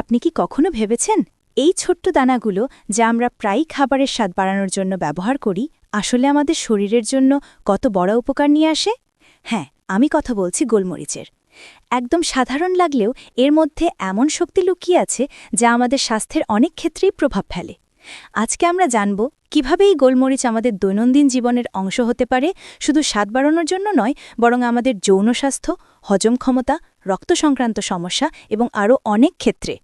আপনি কি কখনো ভেবেছেন এই ছোট্ট দানাগুলো যা আমরা প্রায়ই খাবারের স্বাদ বাড়ানোর জন্য ব্যবহার করি, আসলে আমাদের শরীরের জন্য কত বড় উপকার নিয়ে আসে? হ্যাঁ আমি কথা বলছি গোলমরিচের। একদম সাধারণ লাগলেও এর মধ্যে এমন শক্তি লুকিয়ে আছে যা আমাদের স্বাস্থ্যের অনেক ক্ষেত্রেই প্রভাব ফেলে। আজকে আমরা জানব কীভাবে এই গোলমরিচ আমাদের দৈনন্দিন জীবনের অংশ হতে পারে, শুধু স্বাদ বাড়ানোর জন্য নয়, বরং আমাদের যৌন স্বাস্থ্য, হজম ক্ষমতা, রক্ত সংক্রান্ত সমস্যা এবং আরও অনেক ক্ষেত্রে।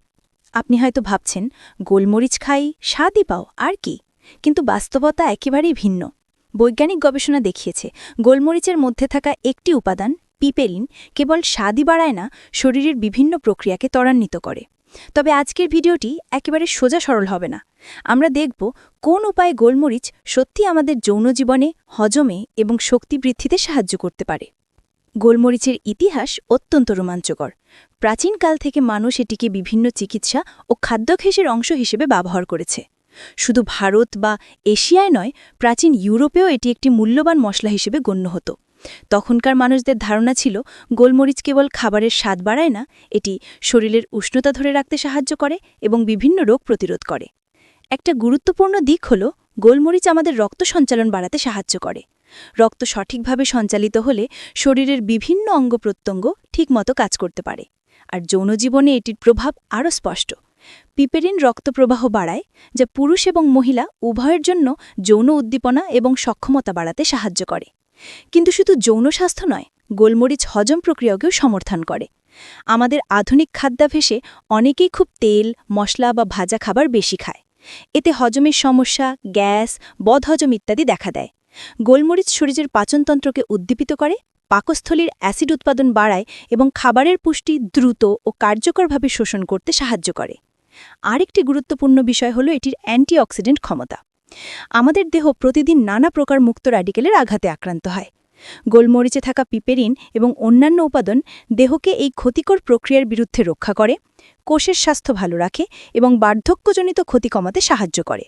আপনি হয়তো ভাবছেন, গোলমরিচ খাই, স্বাদই পাও, আর কি? কিন্তু বাস্তবতা একেবারেই ভিন্ন। বৈজ্ঞানিক গবেষণা দেখিয়েছে, গোলমরিচের মধ্যে থাকা একটি উপাদান পিপেরিন কেবল স্বাদই বাড়ায় না, শরীরের বিভিন্ন প্রক্রিয়াকে ত্বরান্বিত করে। তবে আজকের ভিডিওটি একেবারে সোজা সরল হবে না। আমরা দেখব কোন উপায়ে গোলমরিচ সত্যি আমাদের যৌন জীবনে হজমে এবং শক্তি বৃদ্ধিতে সাহায্য করতে পারে। গোলমরিচের ইতিহাস অত্যন্ত রোমাঞ্চকর। প্রাচীনকাল থেকে মানুষ এটিকে বিভিন্ন চিকিৎসা ও খাদ্যঘেষের অংশ হিসেবে ব্যবহার করেছে। শুধু ভারত বা এশিয়ায় নয়, প্রাচীন ইউরোপেও এটি একটি মূল্যবান মশলা হিসেবে গণ্য হতো। তখনকার মানুষদের ধারণা ছিল, গোলমরিচ কেবল খাবারের স্বাদ বাড়ায় না, এটি শরীরের উষ্ণতা ধরে রাখতে সাহায্য করে এবং বিভিন্ন রোগ প্রতিরোধ করে। একটা গুরুত্বপূর্ণ দিক হল, গোলমরিচ আমাদের রক্ত সঞ্চালন বাড়াতে সাহায্য করে। রক্ত সঠিকভাবে সঞ্চালিত হলে শরীরের বিভিন্ন অঙ্গ প্রত্যঙ্গ ঠিকমতো কাজ করতে পারে। আর যৌনজীবনে এটির প্রভাব আরও স্পষ্ট। পিপেরিন রক্তপ্রবাহ বাড়ায়, যা পুরুষ এবং মহিলা উভয়ের জন্য যৌন উদ্দীপনা এবং সক্ষমতা বাড়াতে সাহায্য করে। কিন্তু শুধু যৌন স্বাস্থ্য নয়, গোলমরিচ হজম প্রক্রিয়াকেও সমর্থন করে। আমাদের আধুনিক খাদ্যাভ্যাসে অনেকেই খুব তেল, মশলা বা ভাজা খাবার বেশি খায়। এতে হজমের সমস্যা, গ্যাস, বদহজম ইত্যাদি দেখা দেয়। গোলমরিচ শরীরের পাচনতন্ত্রকে উদ্দীপিত করে, পাকস্থলীর অ্যাসিড উৎপাদন বাড়ায় এবং খাবারের পুষ্টি দ্রুত ও কার্যকরভাবে শোষণ করতে সাহায্য করে। আরেকটি গুরুত্বপূর্ণ বিষয় হল এটির অ্যান্টিঅক্সিডেন্ট ক্ষমতা। আমাদের দেহ প্রতিদিন নানা প্রকার মুক্ত র্যাডিকেলের আঘাতে আক্রান্ত হয়। গোলমরিচে থাকা পিপেরিন এবং অন্যান্য উপাদান দেহকে এই ক্ষতিকর প্রক্রিয়ার বিরুদ্ধে রক্ষা করে, কোষের স্বাস্থ্য ভালো রাখে এবং বার্ধক্যজনিত ক্ষতি কমাতে সাহায্য করে।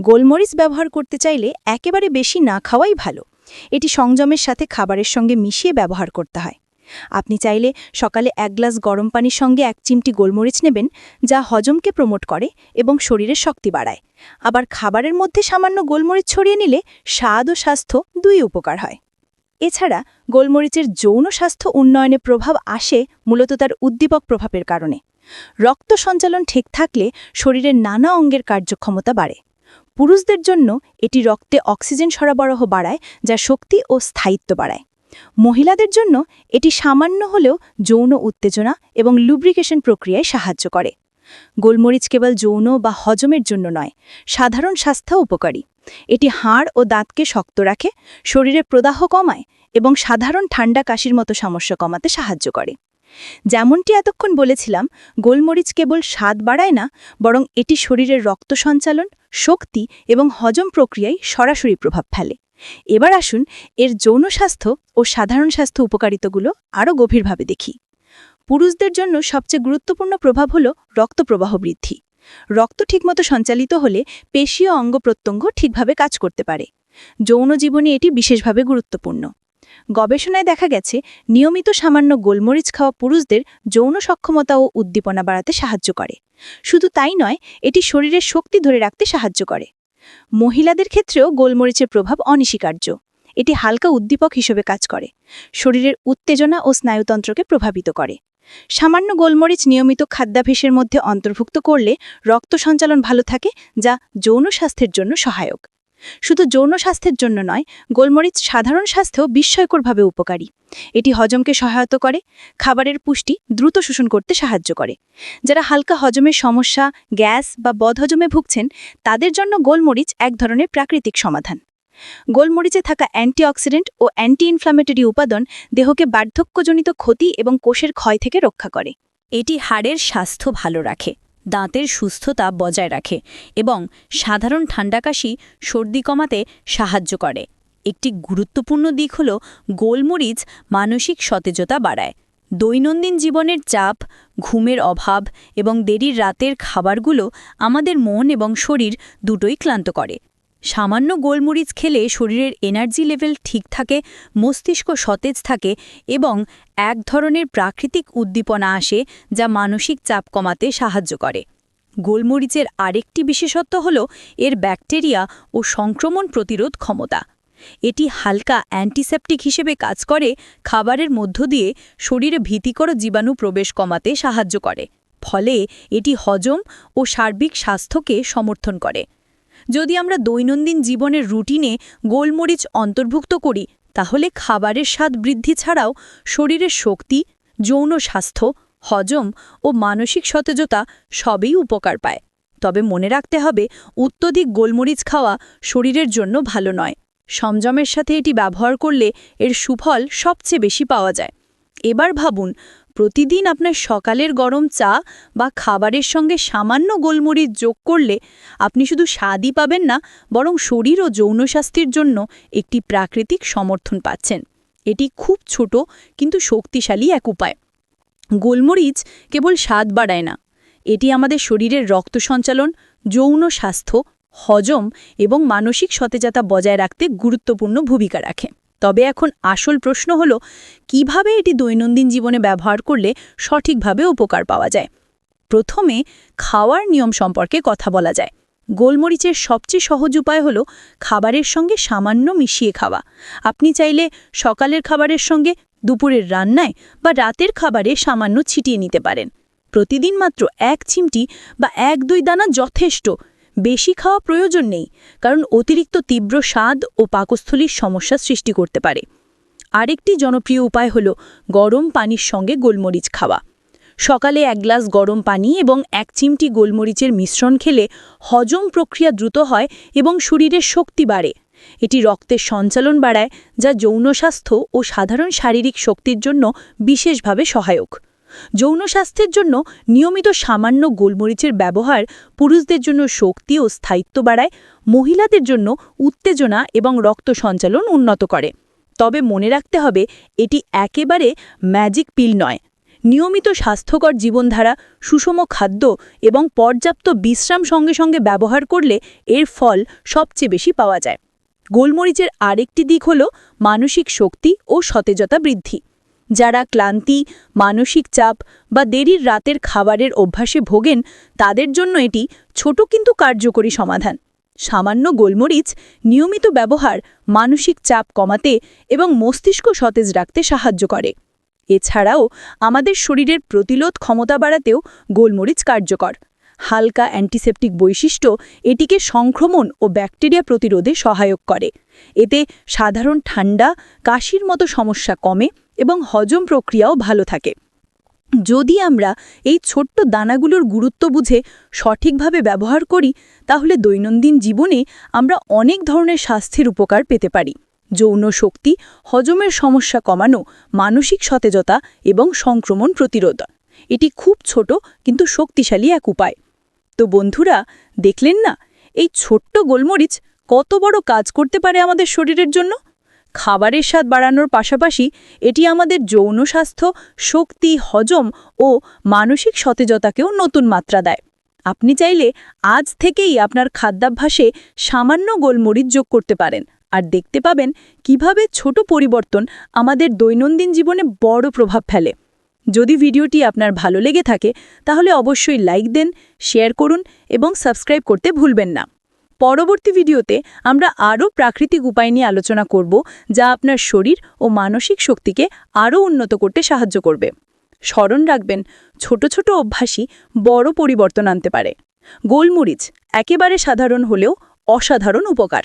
গোলমরিচ ব্যবহার করতে চাইলে একেবারে বেশি না খাওয়াই ভালো। এটি সংযমের সাথে খাবারের সঙ্গে মিশিয়ে ব্যবহার করতে হয়। আপনি চাইলে সকালে এক গ্লাস গরম পানির সঙ্গে এক চিমটি গোলমরিচ নেবেন, যা হজমকে প্রমোট করে এবং শরীরের শক্তি বাড়ায়। আবার খাবারের মধ্যে সামান্য গোলমরিচ ছড়িয়ে নিলে স্বাদ ও স্বাস্থ্য দুই উপকার হয়। এছাড়া গোলমরিচের যৌন স্বাস্থ্য উন্নয়নে প্রভাব আসে মূলত তার উদ্দীপক প্রভাবের কারণে। রক্ত সঞ্চালন ঠিক থাকলে শরীরের নানা অঙ্গের কার্যক্ষমতা বাড়ে। পুরুষদের জন্য এটি রক্তে অক্সিজেন সরবরাহ বাড়ায়, যা শক্তি ও স্থায়িত্ব বাড়ায়। মহিলাদের জন্য এটি সামান্য হলেও যৌন উত্তেজনা এবং লুব্রিকেশন প্রক্রিয়ায় সাহায্য করে। গোলমরিচ কেবল যৌন বা হজমের জন্য নয়, সাধারণ স্বাস্থ্য উপকারী। এটি হাড় ও দাঁতকে শক্ত রাখে, শরীরে প্রদাহ কমায় এবং সাধারণ ঠান্ডা কাশির মতো সমস্যা কমাতে সাহায্য করে। যেমনটি এতক্ষণ বলেছিলাম, গোলমরিচ কেবল স্বাদ বাড়ায় না, বরং এটি শরীরের রক্ত সঞ্চালন, শক্তি এবং হজম প্রক্রিয়ায় সরাসরি প্রভাব ফেলে। এবার আসুন এর যৌন স্বাস্থ্য ও সাধারণ স্বাস্থ্য উপকারিতাগুলো আরও গভীরভাবে দেখি। পুরুষদের জন্য সবচেয়ে গুরুত্বপূর্ণ প্রভাব হল রক্তপ্রবাহ বৃদ্ধি। রক্ত ঠিকমতো সঞ্চালিত হলে পেশীয় অঙ্গ প্রত্যঙ্গ ঠিকভাবে কাজ করতে পারে। যৌন জীবনে এটি বিশেষভাবে গুরুত্বপূর্ণ। গবেষণায় দেখা গেছে, নিয়মিত সামান্য গোলমরিচ খাওয়া পুরুষদের যৌন সক্ষমতা ও উদ্দীপনা বাড়াতে সাহায্য করে। শুধু তাই নয়, এটি শরীরের শক্তি ধরে রাখতে সাহায্য করে। মহিলাদের ক্ষেত্রেও গোলমরিচের প্রভাব অনস্বীকার্য। এটি হালকা উদ্দীপক হিসেবে কাজ করে, শরীরের উত্তেজনা ও স্নায়ুতন্ত্রকে প্রভাবিত করে। সামান্য গোলমরিচ নিয়মিত খাদ্যাভ্যাসের মধ্যে অন্তর্ভুক্ত করলে রক্ত সঞ্চালন ভালো থাকে, যা যৌন স্বাস্থ্যের জন্য সহায়ক। শুধু যৌন স্বাস্থ্যের জন্য নয়, গোলমরিচ সাধারণ স্বাস্থ্যেও বিস্ময়করভাবে উপকারী। এটি হজমকে সহায়তা করে, খাবারের পুষ্টি দ্রুত শোষণ করতে সাহায্য করে। যারা হালকা হজমের সমস্যা, গ্যাস বা বদহজমে ভুগছেন, তাদের জন্য গোলমরিচ এক ধরনের প্রাকৃতিক সমাধান। গোলমরিচে থাকা অ্যান্টিঅক্সিডেন্ট ও অ্যান্টি ইনফ্লামেটরি উপাদান দেহকে বার্ধক্যজনিত ক্ষতি এবং কোষের ক্ষয় থেকে রক্ষা করে। এটি হাড়ের স্বাস্থ্য ভালো রাখে। দাঁতের সুস্থতা বজায় রাখে এবং সাধারণ ঠান্ডা কাশি সর্দি কমাতে সাহায্য করে। একটি গুরুত্বপূর্ণ দিক হল গোলমরিচ মানসিক সতেজতা বাড়ায়। দৈনন্দিন জীবনের চাপ, ঘুমের অভাব এবং দেরির রাতের খাবারগুলো আমাদের মন এবং শরীর দুটোই ক্লান্ত করে। সামান্য গোলমরিচ খেলে শরীরের এনার্জি লেভেল ঠিক থাকে, মস্তিষ্ক সতেজ থাকে এবং এক ধরনের প্রাকৃতিক উদ্দীপনা আসে যা মানসিক চাপ কমাতে সাহায্য করে। গোলমরিচের আরেকটি বিশেষত্ব হল এর ব্যাকটেরিয়া ও সংক্রমণ প্রতিরোধ ক্ষমতা। এটি হালকা অ্যান্টিসেপটিক হিসেবে কাজ করে, খাবারের মধ্য দিয়ে শরীরে ভীতিকর জীবাণু প্রবেশ কমাতে সাহায্য করে। ফলে এটি হজম ও সার্বিক স্বাস্থ্যকে সমর্থন করে। যদি আমরা দৈনন্দিন জীবনের রুটিনে গোলমরিচ অন্তর্ভুক্ত করি, তাহলে খাবারের স্বাদ বৃদ্ধি ছাড়াও শরীরের শক্তি, যৌন স্বাস্থ্য, হজম ও মানসিক সতেজতা সবই উপকার পায়। তবে মনে রাখতে হবে, অত্যধিক গোলমরিচ খাওয়া শরীরের জন্য ভালো নয়। সমজমের সাথে এটি ব্যবহার করলে এর সুফল সবচেয়ে বেশি পাওয়া যায়। এবার ভাবুন প্রতিদিন আপনার সকালের গরম চা বা খাবারের সঙ্গে সামান্য গোলমরিচ যোগ করলে আপনি শুধু স্বাদই পাবেন না, বরং শরীর ও যৌন স্বাস্থ্যের জন্য একটি প্রাকৃতিক সমর্থন পাচ্ছেন। এটি খুব ছোট কিন্তু শক্তিশালী এক উপায়। গোলমরিচ কেবল স্বাদ বাড়ায় না। এটি আমাদের শরীরের রক্ত সঞ্চালন, যৌন স্বাস্থ্য, হজম এবং মানসিক সতেজতা বজায় রাখতে গুরুত্বপূর্ণ ভূমিকা রাখে। তবে এখন আসল প্রশ্ন হল, কীভাবে এটি দৈনন্দিন জীবনে ব্যবহার করলে সঠিকভাবে উপকার পাওয়া যায়? প্রথমে, খাওয়ার নিয়ম সম্পর্কে কথা বলা যায়। গোলমরিচের সবচেয়ে সহজ উপায় হল, খাবারের সঙ্গে সামান্য মিশিয়ে খাওয়া। আপনি চাইলে সকালের খাবারের সঙ্গে দুপুরের রান্নায় বা রাতের খাবারে সামান্য ছিটিয়ে নিতে পারেন। প্রতিদিন মাত্র এক চিমটি বা এক দুই দানা যথেষ্ট বেশি খাওয়া প্রয়োজন নেই, কারণ অতিরিক্ত তীব্র স্বাদ ও পাকস্থলীর সমস্যা সৃষ্টি করতে পারে। আরেকটি জনপ্রিয় উপায় হল গরম পানির সঙ্গে গোলমরিচ খাওয়া। সকালে এক গ্লাস গরম পানি এবং এক চিমটি গোলমরিচের মিশ্রণ খেলে হজম প্রক্রিয়া দ্রুত হয় এবং শরীরের শক্তি বাড়ে। এটি রক্তের সঞ্চালন বাড়ায়, যা যৌন স্বাস্থ্য ও সাধারণ শারীরিক শক্তির জন্য বিশেষভাবে সহায়ক। যৌন স্বাস্থ্যের জন্য নিয়মিত সামান্য গোলমরিচের ব্যবহার পুরুষদের জন্য শক্তি ও স্থায়িত্ব বাড়ায়, মহিলাদের জন্য উত্তেজনা এবং রক্ত সঞ্চালন উন্নত করে। তবে মনে রাখতে হবে, এটি একেবারে ম্যাজিক পিল নয়। নিয়মিত স্বাস্থ্যকর জীবনধারা, সুষম খাদ্য এবং পর্যাপ্ত বিশ্রাম সঙ্গে সঙ্গে ব্যবহার করলে এর ফল সবচেয়ে বেশি পাওয়া যায়। গোলমরিচের আরেকটি দিক হল মানসিক শক্তি ও সতেজতা বৃদ্ধি। যারা ক্লান্তি, মানসিক চাপ বা দেরির রাতের খাবারের অভ্যাসে ভোগেন, তাদের জন্য এটি ছোট কিন্তু কার্যকরী সমাধান। সামান্য গোলমরিচ, নিয়মিত ব্যবহার মানসিক চাপ কমাতে এবং মস্তিষ্ক সতেজ রাখতে সাহায্য করে। এছাড়াও আমাদের শরীরের প্রতিরোধ ক্ষমতা বাড়াতেও গোলমরিচ কার্যকর। হালকা অ্যান্টিসেপটিক বৈশিষ্ট্য এটিকে সংক্রমণ ও ব্যাকটেরিয়া প্রতিরোধে সহায়ক করে। এতে সাধারণ ঠান্ডা, কাশির মতো সমস্যা কমে এবং হজম প্রক্রিয়াও ভালো থাকে। যদি আমরা এই ছোট্ট দানাগুলোর গুরুত্ব বুঝে সঠিকভাবে ব্যবহার করি, তাহলে দৈনন্দিন জীবনে আমরা অনেক ধরনের স্বাস্থ্যের উপকার পেতে পারি। যৌন শক্তি, হজমের সমস্যা কমানো, মানসিক সতেজতা এবং সংক্রমণ প্রতিরোধ। এটি খুব ছোট কিন্তু শক্তিশালী এক উপায়। তো বন্ধুরা, দেখলেন না? এই ছোট্ট গোলমরিচ কত বড় কাজ করতে পারে আমাদের শরীরের জন্য? খাবারের স্বাদ বাড়ানোর পাশাপাশি এটি আমাদের যৌন স্বাস্থ্য, শক্তি, হজম ও মানসিক সতেজতাকেও নতুন মাত্রা দেয়। আপনি চাইলে আজ থেকেই আপনার খাদ্যাভ্যাসে সামান্য গোলমরিচ যোগ করতে পারেন আর দেখতে পাবেন কীভাবে ছোট পরিবর্তন আমাদের দৈনন্দিন জীবনে বড় প্রভাব ফেলে। যদি ভিডিওটি আপনার ভালো লেগে থাকে, তাহলে অবশ্যই লাইক দেন, শেয়ার করুন এবং সাবস্ক্রাইব করতে ভুলবেন না। পরবর্তী ভিডিওতে আমরা আরও প্রাকৃতিক উপায় নিয়ে আলোচনা করব, যা আপনার শরীর ও মানসিক শক্তিকে আরও উন্নত করতে সাহায্য করবে। স্মরণ রাখবেন, ছোট ছোট অভ্যাসই বড় পরিবর্তন আনতে পারে। গোলমরিচ একেবারে সাধারণ হলেও অসাধারণ উপকার।